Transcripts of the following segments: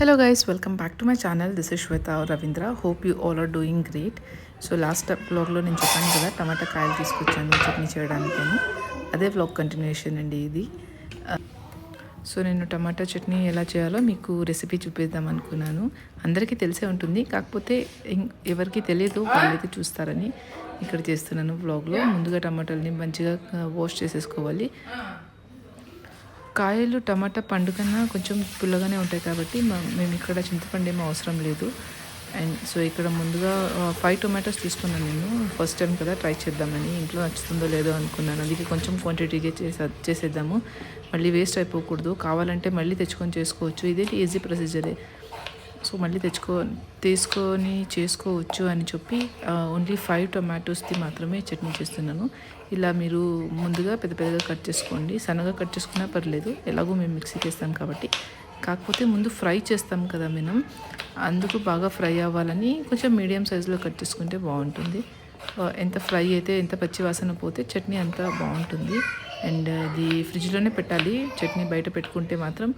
Hello guys, welcome back to my channel. This is Shweta Ravindra. Hope you all are doing great. So last బ్లాగ్లో నేను చెప్పాను కదా టమాటా కాయలు తీసుకొచ్చాను చట్నీ చేయడానికి అదే బ్లాగ్ కంటిన్యూషన్ అండి ఇది సో నేను టమాటా చట్నీ ఎలా చేయాలో మీకు రెసిపీ చూపిద్దాం అనుకున్నాను అందరికీ తెలిసే ఉంటుంది కాకపోతే ఎవరికి తెలియదు వాళ్ళైతే చూస్తారని ఇక్కడ చేస్తున్నాను బ్లాగ్లో ముందుగా టమాటాలని మంచిగా వాష్ చేసేసుకోవాలి కాయలు టమాటా పండు కన్నా కొంచెం పుల్లగానే ఉంటాయి కాబట్టి మ- మేము ఇక్కడ చింతపండు ఏమీ అవసరం లేదు. అండ్ సో ఇక్కడ ముందుగా ఫైవ్ టొమాటోస్ తీసుకున్నాను నేను. ఫస్ట్ టైం కదా ట్రై చేద్దామని. ఇంట్లో నచ్చుతుందో లేదో అనుకున్నాను. అందుకే కొంచెం క్వాంటిటీగా చేసే చేసేద్దాము. మళ్ళీ వేస్ట్ అయిపోకూడదు. కావాలంటే మళ్ళీ తెచ్చుకొని చేసుకోవచ్చు. ఇదే ఈజీ ప్రొసీజరే సో మళ్ళీ తెచ్చుకో తీసుకొని చేసుకోవచ్చు అని చెప్పి ఓన్లీ ఫైవ్ టొమాటోస్ది మాత్రమే చట్నీ చేస్తున్నాను. ఇలా మీరు ముందుగా పెద్ద పెద్దగా కట్ చేసుకోండి. సన్నగా కట్ చేసుకున్నా పర్లేదు. ఎలాగో మేము మిక్సీకి వేస్తాం కాబట్టి. కాకపోతే ముందు ఫ్రై చేస్తాం కదా మనం. అందుకు బాగా ఫ్రై అవ్వాలని కొంచెం మీడియం సైజులో కట్ చేసుకుంటే బాగుంటుంది. ఎంత ఫ్రై అయితే ఎంత పచ్చి వాసన పోతే చట్నీ అంత బాగుంటుంది. అండ్ అది ఫ్రిడ్జ్లోనే పెట్టాలి. చట్నీ బయట పెట్టుకుంటే మాత్రం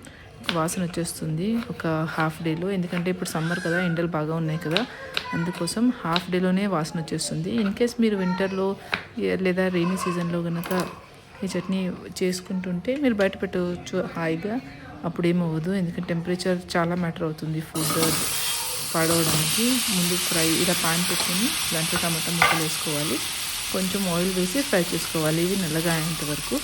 వాసన వచ్చేస్తుంది ఒక హాఫ్ డేలో. ఎందుకంటే ఇప్పుడు సమ్మర్ కదా ఎండలు బాగా ఉన్నాయి కదా. అందుకోసం హాఫ్ డేలోనే వాసన వచ్చేస్తుంది. ఇన్ కేస్ మీరు వింటర్లో లేదా రెయినీ సీజన్లో కనుక ఈ చట్నీ చేసుకుంటుంటే మీరు బయట పెట్టవచ్చు హాయిగా. అప్పుడు ఏమవ్వదు ఎందుకంటే టెంపరేచర్ చాలా మ్యాటర్ అవుతుంది ఫుడ్ పాడవడానికి. ముందు ఫ్రై ఇలా పాన్ పెట్టుకుని దాంట్లో టమాటా ముక్కలు వేసుకోవాలి. కొంచెం ఆయిల్ వేసి ఫ్రై చేసుకోవాలి. ఇవి నల్లగా అయ్యేంత వరకు.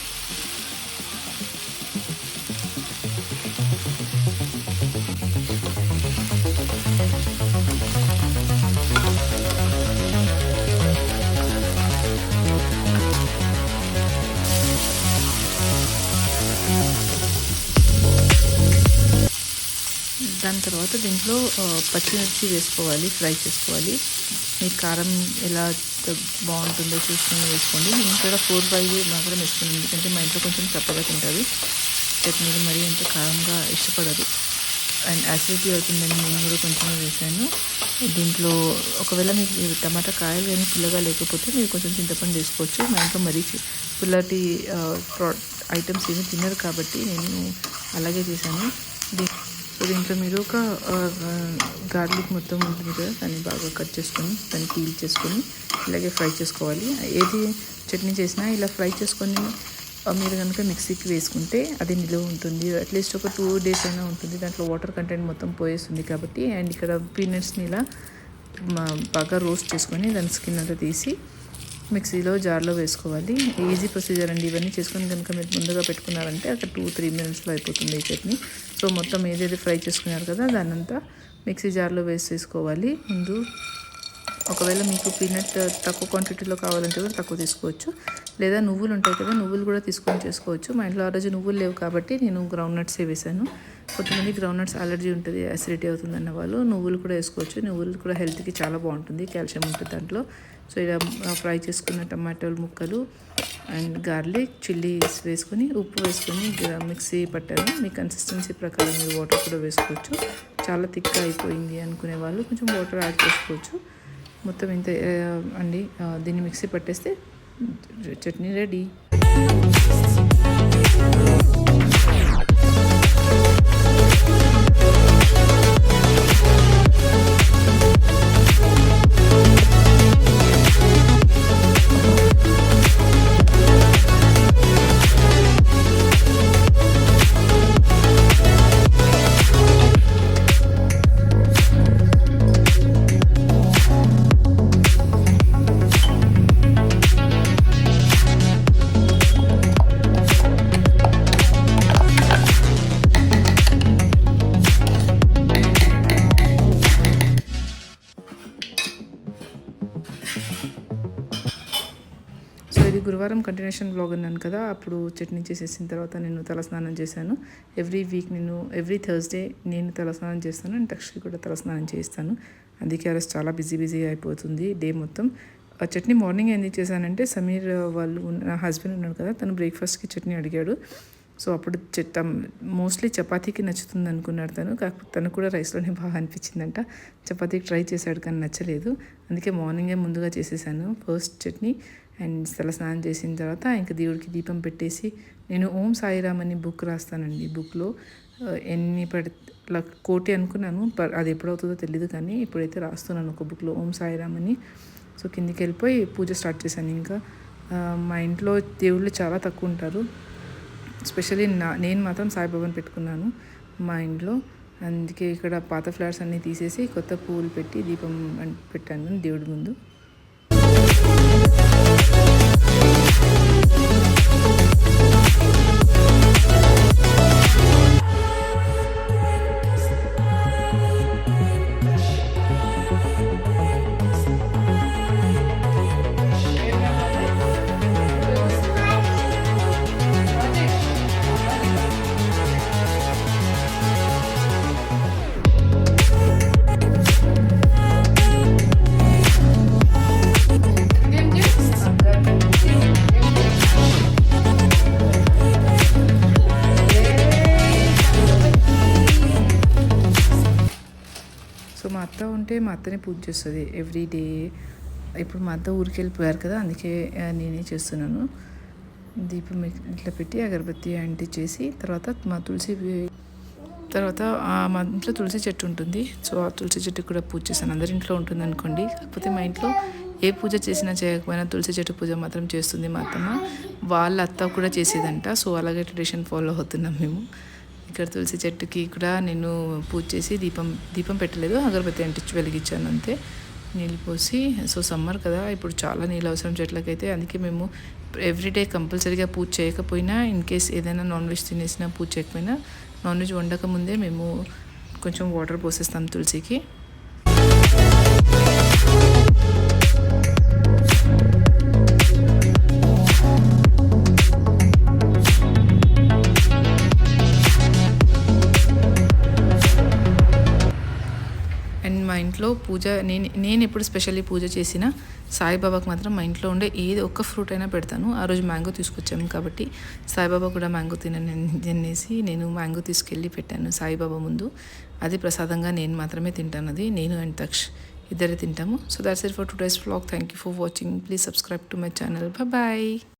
తర్వాత దీంట్లో పచ్చిమిర్చి వేసుకోవాలి ఫ్రై చేసుకోవాలి. మీ కారం ఎలా బాగుంటుందో చూసుకొని వేసుకోండి. నేను ఇక్కడ ఫోర్ ఫైవ్ మాత్రం వేసుకున్నాను. ఎందుకంటే మా ఇంట్లో కొంచెం చప్పగా తింటుంది చట్నీలు మరీ అంత కారంగా ఇష్టపడదు అండ్ యాసిడిటీ అవుతుందని నేను కూడా కొంచెం వేసాను దీంట్లో ఒకవేళ మీకు టమాటా కాయలు కానీ పుల్లగా లేకపోతే మీరు కొంచెం చింతపండు వేసుకోవచ్చు. మా ఇంట్లో మరీ పుల్లటి ప్రో ఐటమ్స్ ఏమి తినరు కాబట్టి నేను అలాగే చేశాను. దీ- సో దీంట్లో మీరు ఒక గార్లిక్ మొత్తం ఉంటుంది కదా దాన్ని బాగా కట్ చేసుకొని దాన్ని పీల్ చేసుకొని ఇలాగే ఫ్రై చేసుకోవాలి. ఏది చట్నీ చేసినా ఇలా ఫ్రై చేసుకొని మీరు కనుక మిక్సీకి వేసుకుంటే అది నిలువ ఉంటుంది. అట్లీస్ట్ ఒక టూ డేస్ అయినా ఉంటుంది. దాంట్లో వాటర్ కంటెంట్ మొత్తం పోయేస్తుంది కాబట్టి. అండ్ ఇక్కడ పీనట్స్ని ఇలా బాగా రోస్ట్ చేసుకొని దాని స్కిన్ అంతా తీసి మిక్సీలో జార్లో వేసుకోవాలి. ఈజీ ప్రొసీజర్ అండి ఇవన్నీ చేసుకొని కనుక మీరు ముందుగా పెట్టుకున్నారంటే అక్కడ టూ త్రీ మినిట్స్లో అయిపోతుంది ఈ చట్నీ. సో మొత్తం ఏదైతే ఫ్రై చేసుకున్నారు కదా దాన్నంతా మిక్సీ జార్లో వేసేసుకోవాలి. ముందు ఒకవేళ మీకు పీనట్ తక్కువ క్వాంటిటీలో కావాలంటే కూడా తక్కువ తీసుకోవచ్చు. లేదా నువ్వులు ఉంటాయి కదా నువ్వులు కూడా తీసుకొని చేసుకోవచ్చు. మా ఇంట్లో ఆ రోజు నువ్వులు లేవు కాబట్టి నేను గ్రౌండ్ నట్సే వేసాను. కొంతమంది గ్రౌండ్ నట్స్ అలర్జీ ఉంటుంది అసిడిటీ అవుతుంది అన్న వాళ్ళు నువ్వులు కూడా వేసుకోవచ్చు. నువ్వులు కూడా హెల్త్కి చాలా బాగుంటుంది కాల్షియం ఉంటుంది దాంట్లో. సో ఇలా ఫ్రై చేసుకున్న టమాటోలు ముక్కలు అండ్ గార్లిక్ చిల్లీస్ వేసుకొని ఉప్పు వేసుకొని మిక్సీ పట్టాను. మీ కన్సిస్టెన్సీ ప్రకారం మీరు వాటర్ కూడా వేసుకోవచ్చు. చాలా థిక్గా అయిపోయింది అనుకునే వాళ్ళు కొంచెం వాటర్ యాడ్ చేసుకోవచ్చు. మొత్తం ఇంత అండి దీన్ని మిక్సీ పట్టేస్తే చట్నీ రెడీ. గురువారం కంటిన్యూషన్ బ్లాగ్ అన్నాను కదా అప్పుడు చట్నీ చేసేసిన తర్వాత నేను తలస్నానం చేశాను. ఎవ్రీ వీక్ నేను ఎవ్రీ థర్స్డే నేను తలస్నానం చేస్తాను అండ్ తక్షి కూడా తలస్నానం చేస్తాను అందుకే ఆ రోజు చాలా బిజీ బిజీ అయిపోతుంది డే మొత్తం. ఆ చట్నీ మార్నింగ్ ఎందుకు చేశానంటే సమీర్ వాళ్ళు నా హస్బెండ్ ఉన్నాడు కదా తను బ్రేక్ఫాస్ట్కి చట్నీ అడిగాడు. సో అప్పుడు చెత్త మోస్ట్లీ చపాతీకి నచ్చుతుంది అనుకున్నాడు తను. కాకపోతే తను కూడా రైస్లోనే బాగా అనిపించిందంట. చపాతీకి ట్రై చేశాడు కానీ నచ్చలేదు. అందుకే మార్నింగే ముందుగా చేసేసాను. ఫస్ట్ చట్నీ అండ్ తల స్నానం చేసిన తర్వాత ఇంకా దేవుడికి దీపం పెట్టేసి నేను ఓం సాయిరామ్ అని బుక్ రాస్తానండి బుక్లో. ఎన్ని పడి కోటి అనుకున్నాను. అది ఎప్పుడవుతుందో తెలియదు కానీ ఇప్పుడైతే రాస్తున్నాను ఒక బుక్లో ఓం సాయిరామ్ అని. సో కిందికి వెళ్ళిపోయి పూజ స్టార్ట్ చేశాను ఇంకా. మా ఇంట్లో దేవుళ్ళు చాలా తక్కువ ఉంటారు. స్పెషల్లీ నా నేను మాత్రం సాయిబాబాని పెట్టుకున్నాను మా ఇంట్లో. అందుకే ఇక్కడ పాత ఫ్లవర్స్ అన్నీ తీసేసి కొత్త పువ్వులు పెట్టి దీపం పెట్టాను దేవుడి ముందు. సో మా అత్త ఉంటే మా అత్తనే పూజ చేస్తుంది ఎవ్రీ డే. ఇప్పుడు మా అత్త ఊరికి వెళ్ళిపోయారు కదా అందుకే నేనే చేస్తున్నాను. దీపం ఇట్లా పెట్టి అగరబత్తి అంటించేసి తర్వాత మా తులసి తర్వాత మా ఇంట్లో తులసి చెట్టు ఉంటుంది. సో ఆ తులసి చెట్టు కూడా పూజ చేశాను. అందరి ఇంట్లో ఉంటుంది అనుకోండి. కాకపోతే మా ఇంట్లో ఏ పూజ చేసినా చేయకపోయినా తులసి చెట్టు పూజ మాత్రం చేస్తుంది మా అత్తమ్మ. వాళ్ళ అత్త కూడా చేసేదంట. సో అలాగే ట్రెడిషన్ ఫాలో అవుతున్నాం మేము. ఇక్కడ తులసి చెట్టుకి కూడా నేను పూజ చేసి దీపం దీపం పెట్టలేదు. అగరబత్తి అంటించి వెలిగించాను అంతే. నీళ్ళు పోసి సో సమ్మర్ కదా ఇప్పుడు చాలా నీళ్ళు అవసరం చెట్లకైతే. అందుకే మేము ఎవ్రీడే కంపల్సరీగా పూజ చేయకపోయినా ఇన్ కేస్ ఏదైనా నాన్ వెజ్ తినేసినా పూజ చేయకపోయినా నాన్ వెజ్ వండక ముందే మేము కొంచెం వాటర్ పోసేస్తాం తులసికి. ఇంట్లో పూజ నేను నేను ఎప్పుడు స్పెషల్లీ పూజ చేసినా సాయిబాబాకి మాత్రం మా ఇంట్లో ఉండే ఏది ఒక్క ఫ్రూట్ అయినా పెడతాను. ఆ రోజు మ్యాంగో తీసుకొచ్చాము కాబట్టి సాయిబాబా కూడా మ్యాంగో తినని నేను మ్యాంగో తీసుకెళ్ళి పెట్టాను సాయిబాబా ముందు. అది ప్రసాదంగా నేను మాత్రమే తింటాను అది. నేను అండ్ తక్ష ఇద్దరే తింటాము. So that's it for today's vlog thank you for watching please subscribe to my channel bye